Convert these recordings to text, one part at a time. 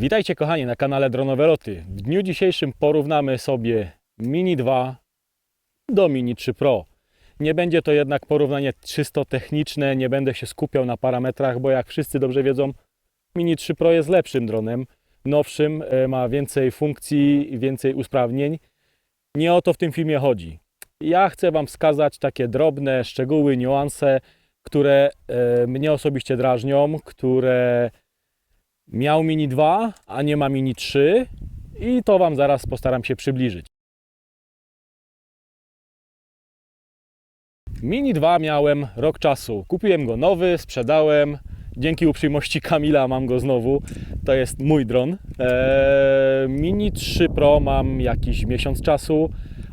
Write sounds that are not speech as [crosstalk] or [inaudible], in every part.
Witajcie kochani na kanale Dronowe Loty. W dniu dzisiejszym porównamy sobie Mini 2 do Mini 3 Pro. Nie będzie to jednak porównanie czysto techniczne, nie będę się skupiał na parametrach, bo jak wszyscy dobrze wiedzą, Mini 3 Pro jest lepszym dronem, nowszym, e, ma więcej funkcji, więcej usprawnień. Nie o to w tym filmie chodzi. Ja chcę Wam wskazać takie drobne szczegóły, niuanse, które e, mnie osobiście drażnią, które miał Mini 2, a nie ma Mini 3 i to Wam zaraz postaram się przybliżyć. Mini 2 miałem rok czasu. Kupiłem go nowy, sprzedałem. Dzięki uprzejmości Kamila mam go znowu. To jest mój dron. Eee, Mini 3 Pro mam jakiś miesiąc czasu,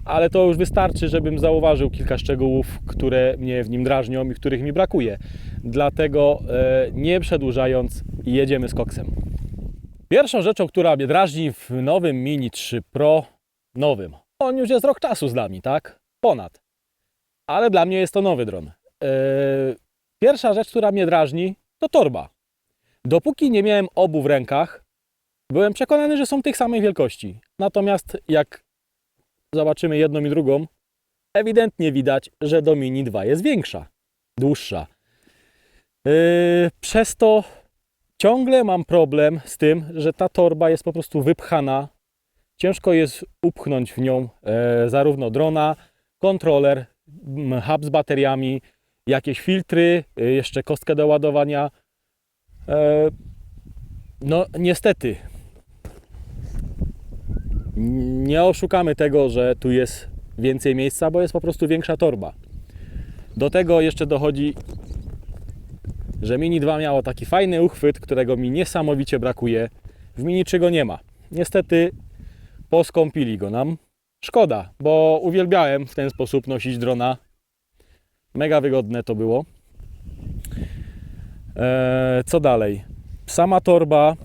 ale to już wystarczy, żebym zauważył kilka szczegółów, które mnie w nim drażnią i których mi brakuje. Dlatego e, nie przedłużając, jedziemy z koksem. Pierwszą rzeczą, która mnie drażni w nowym Mini 3 Pro, nowym, on już jest rok czasu z nami, tak? Ponad. Ale dla mnie jest to nowy dron. Eee, Pierwsza rzecz, która mnie drażni, to torba. Dopóki nie miałem obu w rękach, byłem przekonany, że są tych samej wielkości. Natomiast jak zobaczymy jedną i drugą, ewidentnie widać, że do Mini 2 jest większa, dłuższa. Yy, przez to ciągle mam problem z tym, że ta torba jest po prostu wypchana. Ciężko jest upchnąć w nią e, zarówno drona, kontroler, hub z bateriami, jakieś filtry, y, jeszcze kostkę do ładowania. E, No, niestety, nie oszukamy tego, że tu jest więcej miejsca, bo jest po prostu większa torba. Do tego jeszcze dochodzi, że Mini 2 miało taki fajny uchwyt, którego mi niesamowicie brakuje. W Mini 3 go nie ma. Niestety poskąpili go nam. Szkoda, bo uwielbiałem w ten sposób nosić drona. Mega wygodne to było. Eee, co dalej? Sama torba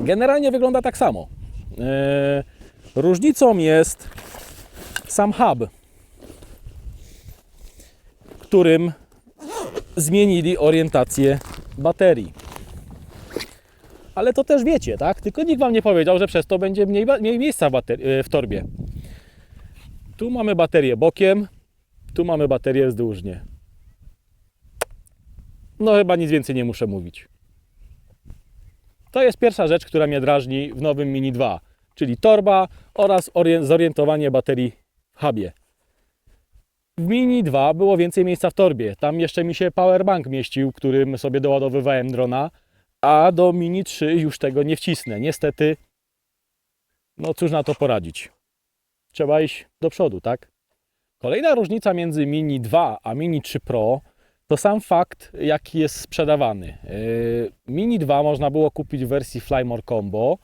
generalnie wygląda tak samo. E, Różnicą jest sam hub, którym zmienili orientację baterii. Ale to też wiecie, tak? Tylko nikt Wam nie powiedział, że przez to będzie mniej, mniej miejsca w, e, w torbie. Tu mamy baterię bokiem, tu mamy baterię wzdłużnie. No chyba nic więcej nie muszę mówić. To jest pierwsza rzecz, która mnie drażni w nowym Mini 2, czyli torba oraz orien- zorientowanie baterii w hubie. W Mini 2 było więcej miejsca w torbie. Tam jeszcze mi się powerbank mieścił, którym sobie doładowywałem drona, a do Mini 3 już tego nie wcisnę. Niestety, no cóż na to poradzić. Trzeba iść do przodu, tak? Kolejna różnica między Mini 2 a Mini 3 Pro to sam fakt, jaki jest sprzedawany. Yy, Mini 2 można było kupić w wersji Flymore Combo,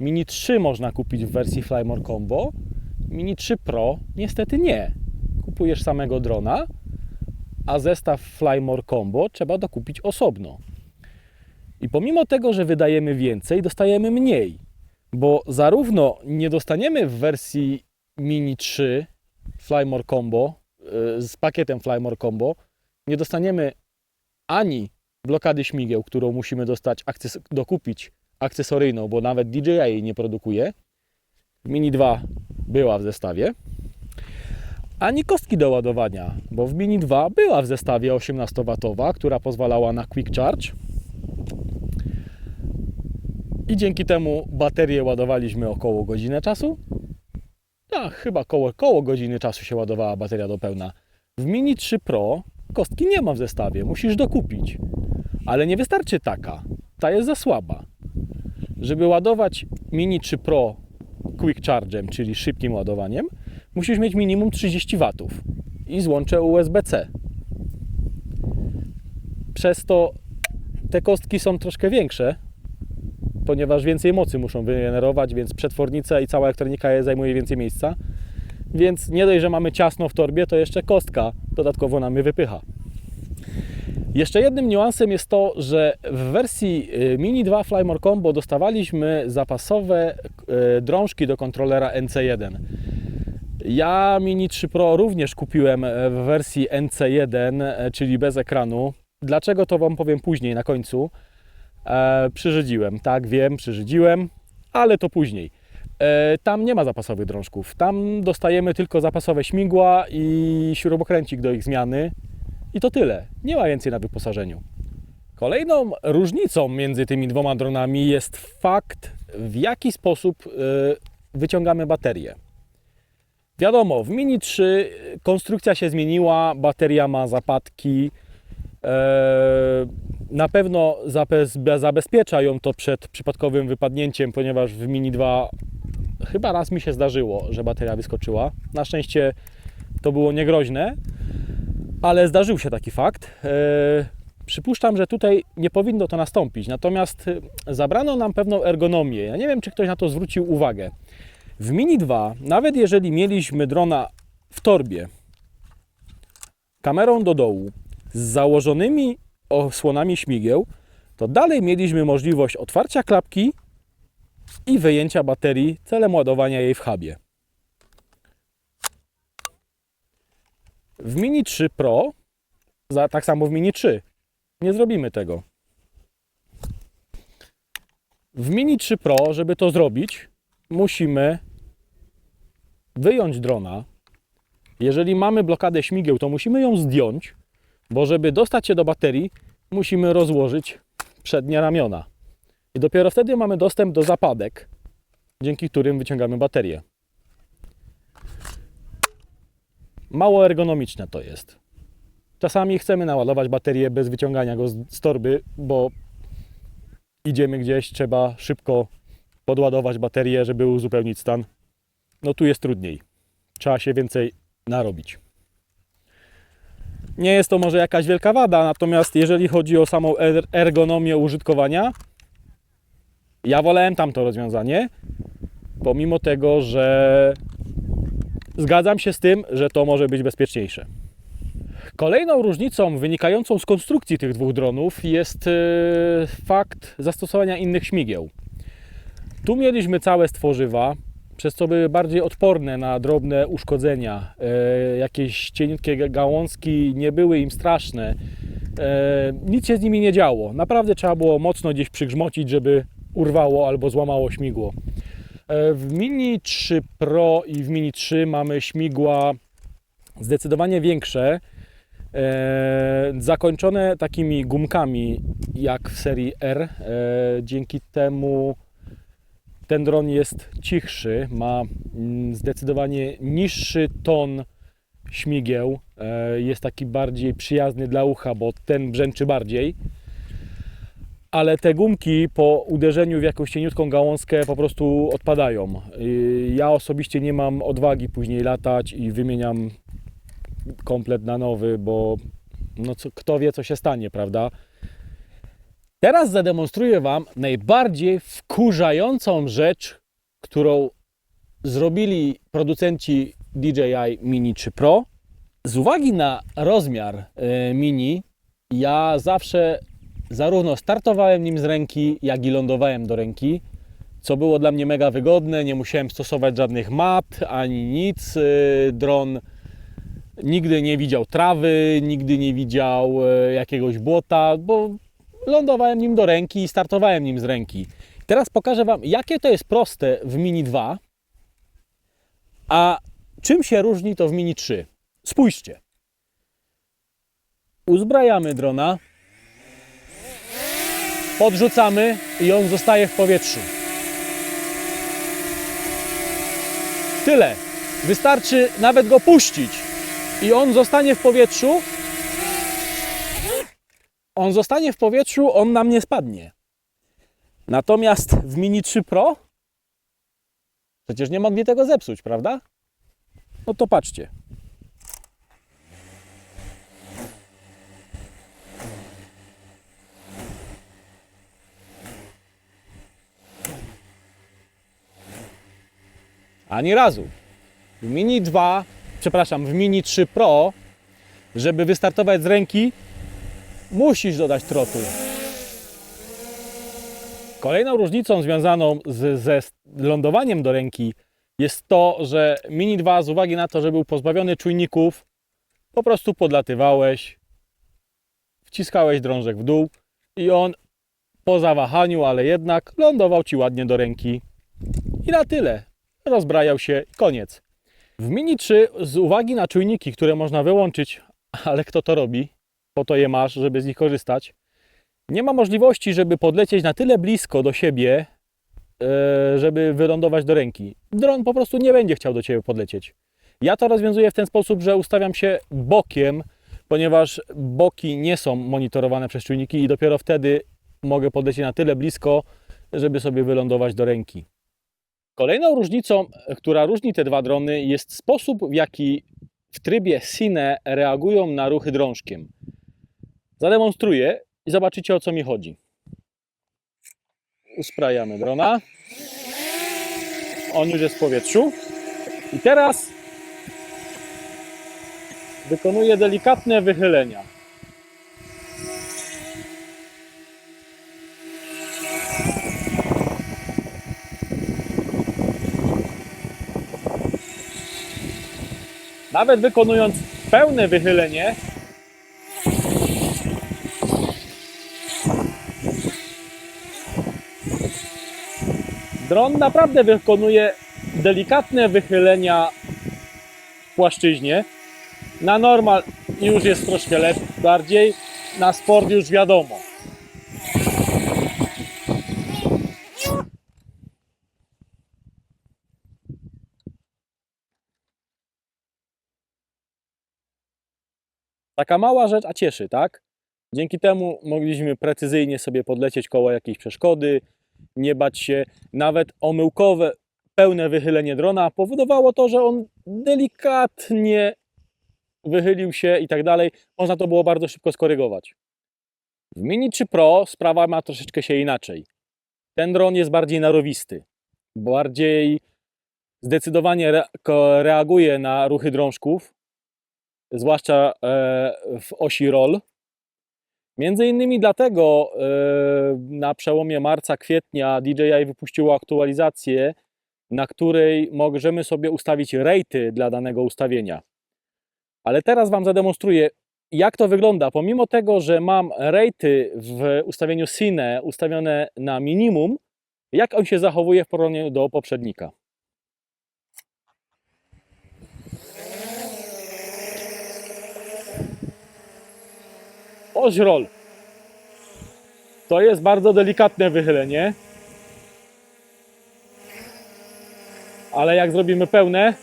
Mini 3 można kupić w wersji Flymore Combo, Mini 3 Pro niestety nie. Kupujesz samego drona, a zestaw Flymore Combo trzeba dokupić osobno. I pomimo tego, że wydajemy więcej, dostajemy mniej, bo zarówno nie dostaniemy w wersji Mini 3 Flymore Combo yy, z pakietem Flymore Combo, nie dostaniemy ani blokady śmigieł, którą musimy dostać, akces- dokupić akcesoryjną, bo nawet DJI jej nie produkuje. Mini 2 była w zestawie. Ani kostki do ładowania, bo w Mini 2 była w zestawie 18W, która pozwalała na quick charge. I dzięki temu baterię ładowaliśmy około godzinę czasu. A, chyba koło, koło godziny czasu się ładowała bateria do pełna. W Mini 3 Pro kostki nie ma w zestawie, musisz dokupić. Ale nie wystarczy taka, ta jest za słaba. Żeby ładować Mini 3 Pro Quick Charge'em, czyli szybkim ładowaniem, musisz mieć minimum 30 W i złącze USB-C. Przez to te kostki są troszkę większe, ponieważ więcej mocy muszą wygenerować, więc przetwornica i cała elektronika je zajmuje więcej miejsca. Więc nie dość, że mamy ciasno w torbie, to jeszcze kostka dodatkowo nam je wypycha. Jeszcze jednym niuansem jest to, że w wersji y, Mini 2 Flymore Combo dostawaliśmy zapasowe y, drążki do kontrolera NC1. Ja Mini 3 Pro również kupiłem e, w wersji NC1, e, czyli bez ekranu. Dlaczego to Wam powiem później, na końcu. E, przyrzydziłem, tak wiem, przyrzydziłem, ale to później. E, tam nie ma zapasowych drążków. Tam dostajemy tylko zapasowe śmigła i śrubokręcik do ich zmiany. I to tyle. Nie ma więcej na wyposażeniu. Kolejną różnicą między tymi dwoma dronami jest fakt, w jaki sposób e, wyciągamy baterię. Wiadomo, w Mini 3 konstrukcja się zmieniła, bateria ma zapadki. e, Na pewno zabe- zabezpiecza ją to przed przypadkowym wypadnięciem, ponieważ w Mini 2 chyba raz mi się zdarzyło, że bateria wyskoczyła. Na szczęście to było niegroźne, ale zdarzył się taki fakt. E, Przypuszczam, że tutaj nie powinno to nastąpić, natomiast e, zabrano nam pewną ergonomię. Ja nie wiem, czy ktoś na to zwrócił uwagę. W Mini 2, nawet jeżeli mieliśmy drona w torbie, kamerą do dołu, z założonymi osłonami śmigieł, to dalej mieliśmy możliwość otwarcia klapki i wyjęcia baterii celem ładowania jej w hubie. W Mini 3 Pro, tak samo w Mini 3, nie zrobimy tego. W Mini 3 Pro, żeby to zrobić, musimy wyjąć drona. Jeżeli mamy blokadę śmigieł, to musimy ją zdjąć, bo żeby dostać się do baterii, musimy rozłożyć przednie ramiona. I dopiero wtedy mamy dostęp do zapadek, dzięki którym wyciągamy baterię. Mało ergonomiczne to jest. Czasami chcemy naładować baterię bez wyciągania go z torby, bo idziemy gdzieś, trzeba szybko podładować baterię, żeby uzupełnić stan. No tu jest trudniej. Trzeba się więcej narobić. Nie jest to może jakaś wielka wada, natomiast jeżeli chodzi o samą er- ergonomię użytkowania, ja wolałem tamto rozwiązanie, pomimo tego, że zgadzam się z tym, że to może być bezpieczniejsze. Kolejną różnicą wynikającą z konstrukcji tych dwóch dronów jest e, fakt zastosowania innych śmigieł. Tu mieliśmy całe stworzywa, przez co były bardziej odporne na drobne uszkodzenia. E, jakieś cieniutkie ga- gałązki nie były im straszne. E, nic się z nimi nie działo. Naprawdę trzeba było mocno gdzieś przygrzmocić, żeby urwało albo złamało śmigło. E, w Mini 3 Pro i w Mini 3 mamy śmigła zdecydowanie większe, e, zakończone takimi gumkami jak w serii R. E, dzięki temu ten dron jest cichszy, ma mm, zdecydowanie niższy ton śmigieł, jest taki bardziej przyjazny dla ucha, bo ten brzęczy bardziej. Ale te gumki po uderzeniu w jakąś cieniutką gałązkę po prostu odpadają. Ja osobiście nie mam odwagi później latać i wymieniam komplet na nowy, bo no co, kto wie co się stanie, prawda? Teraz zademonstruję Wam najbardziej wkurzającą rzecz, którą zrobili producenci DJI Mini 3 Pro. Z uwagi na rozmiar e, Mini, ja zawsze zarówno startowałem nim z ręki, jak i lądowałem do ręki, co było dla mnie mega wygodne. Nie musiałem stosować żadnych mat ani nic. E, Dron nigdy nie widział trawy, nigdy nie widział e, jakiegoś błota, bo lądowałem nim do ręki i startowałem nim z ręki. Teraz pokażę Wam, jakie to jest proste w Mini 2, a czym się różni to w Mini 3. Spójrzcie. Uzbrajamy drona, podrzucamy i on zostaje w powietrzu. Tyle. Wystarczy nawet go puścić i on zostanie w powietrzu on zostanie w powietrzu, on nam nie spadnie. Natomiast w Mini 3 Pro przecież nie mogli tego zepsuć, prawda? No to patrzcie. Ani razu. W Mini 2, przepraszam, w Mini 3 Pro, żeby wystartować z ręki, musisz dodać trotu. Kolejną różnicą związaną z, ze lądowaniem do ręki jest to, że Mini 2 z uwagi na to, że był pozbawiony czujników, po prostu podlatywałeś, wciskałeś drążek w dół i on po zawahaniu, ale jednak lądował Ci ładnie do ręki. I na tyle. Rozbrajał się, koniec. W Mini 3 z uwagi na czujniki, które można wyłączyć, [laughs] ale kto to robi? Po to je masz, żeby z nich korzystać. Nie ma możliwości, żeby podlecieć na tyle blisko do siebie, e, żeby wylądować do ręki. Dron po prostu nie będzie chciał do Ciebie podlecieć. Ja to rozwiązuję w ten sposób, że ustawiam się bokiem, ponieważ boki nie są monitorowane przez czujniki i dopiero wtedy mogę podlecieć na tyle blisko, żeby sobie wylądować do ręki. Kolejną różnicą, która różni te dwa drony, jest sposób, w jaki w trybie Cine reagują na ruchy drążkiem. Zademonstruję i zobaczycie o co mi chodzi. Usprajamy drona. On już jest w powietrzu. I teraz wykonuje delikatne wychylenia. Nawet wykonując pełne wychylenie, dron naprawdę wykonuje delikatne wychylenia w płaszczyźnie. Na normal już jest troszkę lepiej, bardziej, na sport już wiadomo. Taka mała rzecz, a cieszy, tak? Dzięki temu mogliśmy precyzyjnie sobie podlecieć koło jakiejś przeszkody, nie bać się. Nawet omyłkowe, pełne wychylenie drona powodowało to, że on delikatnie wychylił się i tak dalej. Można to było bardzo szybko skorygować. W Mini 3 Pro sprawa ma troszeczkę się inaczej. Ten dron jest bardziej narowisty, bardziej zdecydowanie reaguje na ruchy drążków, zwłaszcza e, w osi roll. Między innymi dlatego e, na przełomie marca, kwietnia DJI wypuściło aktualizację, na której możemy sobie ustawić rejty dla danego ustawienia. Ale teraz Wam zademonstruję, jak to wygląda. Pomimo tego, że mam rejty w ustawieniu Cine ustawione na minimum, jak on się zachowuje w porównaniu do poprzednika. Oś roll. To jest bardzo delikatne wychylenie. Ale jak zrobimy pełne,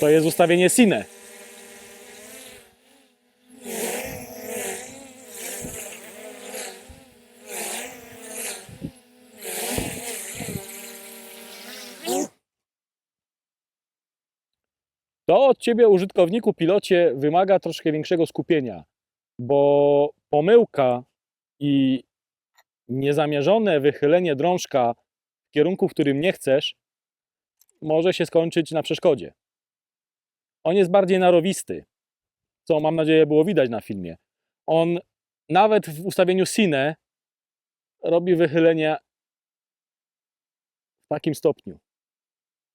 to jest ustawienie Cine. Od Ciebie, użytkowniku, pilocie, wymaga troszkę większego skupienia, bo pomyłka i niezamierzone wychylenie drążka w kierunku, w którym nie chcesz, może się skończyć na przeszkodzie. On jest bardziej narowisty, co mam nadzieję było widać na filmie. On nawet w ustawieniu Cine robi wychylenia w takim stopniu,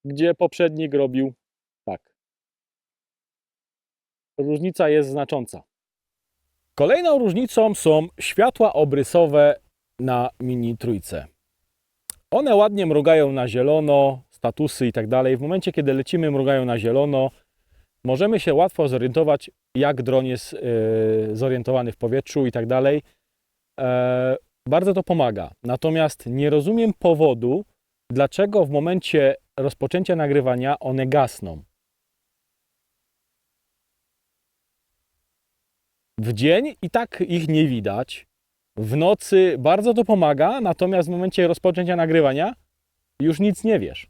gdzie poprzednik robił. Różnica jest znacząca. Kolejną różnicą są światła obrysowe na Mini Trójce. One ładnie mrugają na zielono, statusy i tak dalej. W momencie, kiedy lecimy, mrugają na zielono. Możemy się łatwo zorientować, jak dron jest yy, zorientowany w powietrzu i tak dalej. E, bardzo to pomaga. Natomiast nie rozumiem powodu, dlaczego w momencie rozpoczęcia nagrywania one gasną. W dzień i tak ich nie widać. W nocy bardzo to pomaga, natomiast w momencie rozpoczęcia nagrywania już nic nie wiesz.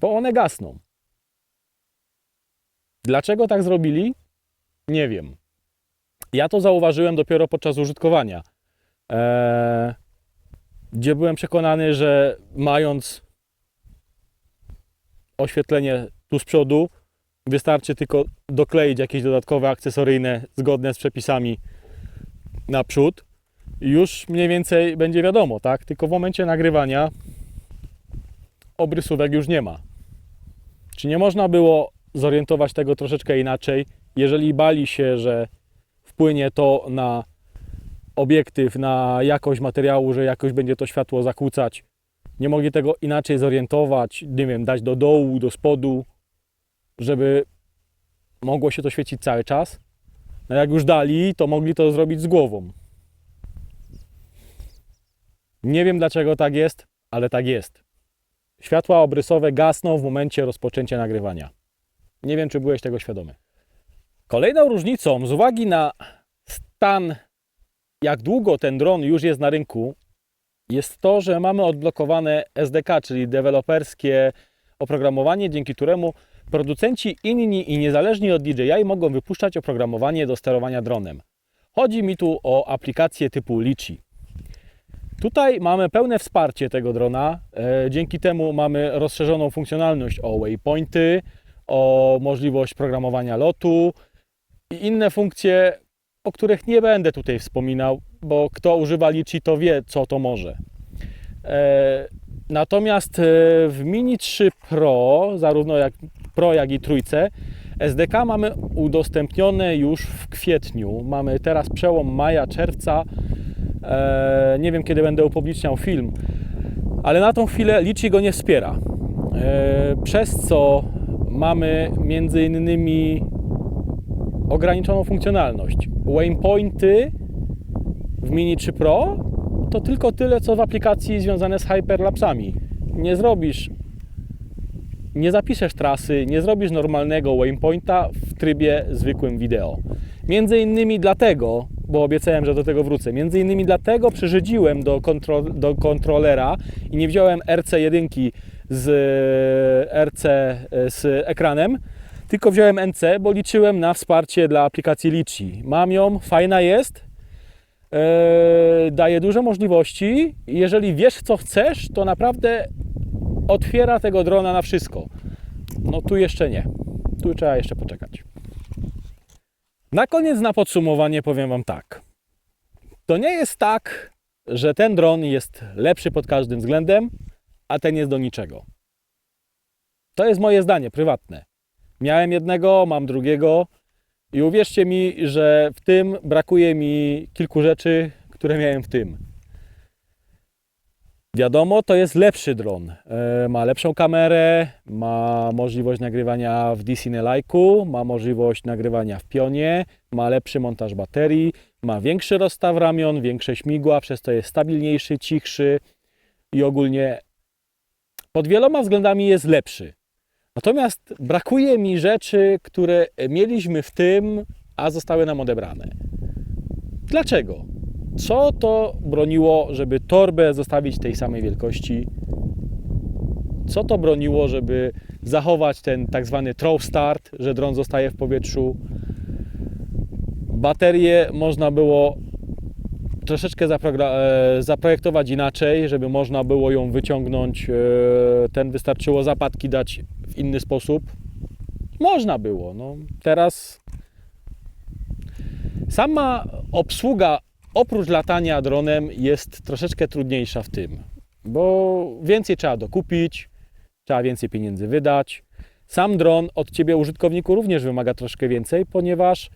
Bo one gasną. Dlaczego tak zrobili? Nie wiem. Ja to zauważyłem dopiero podczas użytkowania, eee, gdzie byłem przekonany, że mając oświetlenie tu z przodu, wystarczy tylko dokleić jakieś dodatkowe akcesoryjne zgodne z przepisami naprzód i już mniej więcej będzie wiadomo, tak? Tylko w momencie nagrywania obrysówek już nie ma. Czy nie można było zorientować tego troszeczkę inaczej, jeżeli bali się, że wpłynie to na obiektyw, na jakość materiału, że jakoś będzie to światło zakłócać. Nie mogli tego inaczej zorientować, nie wiem, dać do dołu, do spodu, żeby mogło się to świecić cały czas. No jak już dali, to mogli to zrobić z głową. Nie wiem dlaczego tak jest, ale tak jest. Światła obrysowe gasną w momencie rozpoczęcia nagrywania. Nie wiem, czy byłeś tego świadomy. Kolejną różnicą, z uwagi na stan, jak długo ten dron już jest na rynku, jest to, że mamy odblokowane SDK, czyli deweloperskie oprogramowanie, dzięki któremu producenci inni i niezależni od DJI mogą wypuszczać oprogramowanie do sterowania dronem. Chodzi mi tu o aplikację typu Litchi. Tutaj mamy pełne wsparcie tego drona. E, Dzięki temu mamy rozszerzoną funkcjonalność o waypointy, o możliwość programowania lotu i inne funkcje, o których nie będę tutaj wspominał, bo kto używa Litchi to wie, co to może. E, Natomiast e, w Mini 3 Pro, zarówno jak Pro, jak i trójce, SDK mamy udostępnione już w kwietniu. Mamy teraz przełom maja, czerwca. E, nie wiem, kiedy będę upubliczniał film, ale na tą chwilę Litchi go nie wspiera. E, przez co mamy między innymi ograniczoną funkcjonalność. Waypointy w Mini 3 Pro to tylko tyle, co w aplikacji związane z hyperlapsami. Nie zrobisz, nie zapiszesz trasy, nie zrobisz normalnego waypointa w trybie zwykłym wideo. Między innymi dlatego, bo obiecałem, że do tego wrócę, między innymi dlatego przyrzedziłem do, kontro, do kontrolera i nie wziąłem RC1 z e, RC e, z ekranem, tylko wziąłem NC, bo liczyłem na wsparcie dla aplikacji Litchi. Mam ją, fajna jest, e, daje dużo możliwości. Jeżeli wiesz, co chcesz, to naprawdę otwiera tego drona na wszystko. No tu jeszcze nie. Tu trzeba jeszcze poczekać. Na koniec, na podsumowanie powiem Wam tak. To nie jest tak, że ten dron jest lepszy pod każdym względem, a ten jest do niczego. To jest moje zdanie prywatne. Miałem jednego, mam drugiego i uwierzcie mi, że w tym brakuje mi kilku rzeczy, które miałem w tym. Wiadomo, to jest lepszy dron. E, Ma lepszą kamerę, ma możliwość nagrywania w DC Like'u, ma możliwość nagrywania w pionie, ma lepszy montaż baterii, ma większy rozstaw ramion, większe śmigła, przez to jest stabilniejszy, cichszy i ogólnie pod wieloma względami jest lepszy. Natomiast brakuje mi rzeczy, które mieliśmy w tym, a zostały nam odebrane. Dlaczego? Co to broniło, żeby torbę zostawić tej samej wielkości? Co to broniło, żeby zachować ten tak zwany throw start, że dron zostaje w powietrzu? Baterię można było troszeczkę e, zaprojektować inaczej, żeby można było ją wyciągnąć. e, Ten wystarczyło zapadki dać w inny sposób. Można było. No, teraz sama obsługa oprócz latania dronem jest troszeczkę trudniejsza w tym, bo więcej trzeba dokupić, trzeba więcej pieniędzy wydać. Sam dron od ciebie, użytkowniku, również wymaga troszkę więcej, ponieważ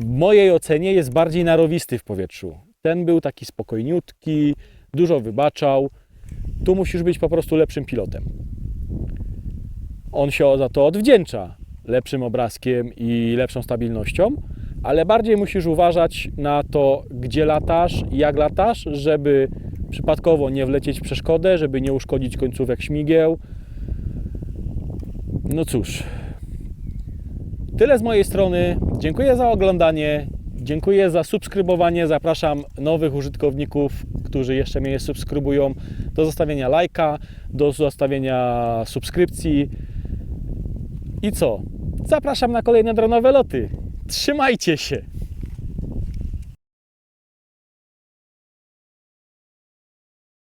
w mojej ocenie jest bardziej narowisty w powietrzu. Ten był taki spokojniutki, dużo wybaczał. Tu musisz być po prostu lepszym pilotem. On się za to odwdzięcza lepszym obrazkiem i lepszą stabilnością, ale bardziej musisz uważać na to, gdzie latasz i jak latasz, żeby przypadkowo nie wlecieć w przeszkodę, żeby nie uszkodzić końcówek śmigieł. No cóż, tyle z mojej strony. Dziękuję za oglądanie. Dziękuję za subskrybowanie. Zapraszam nowych użytkowników, którzy jeszcze mnie nie subskrybują, do zostawienia lajka, do zostawienia subskrypcji. I co? Zapraszam na kolejne dronowe loty. Trzymajcie się!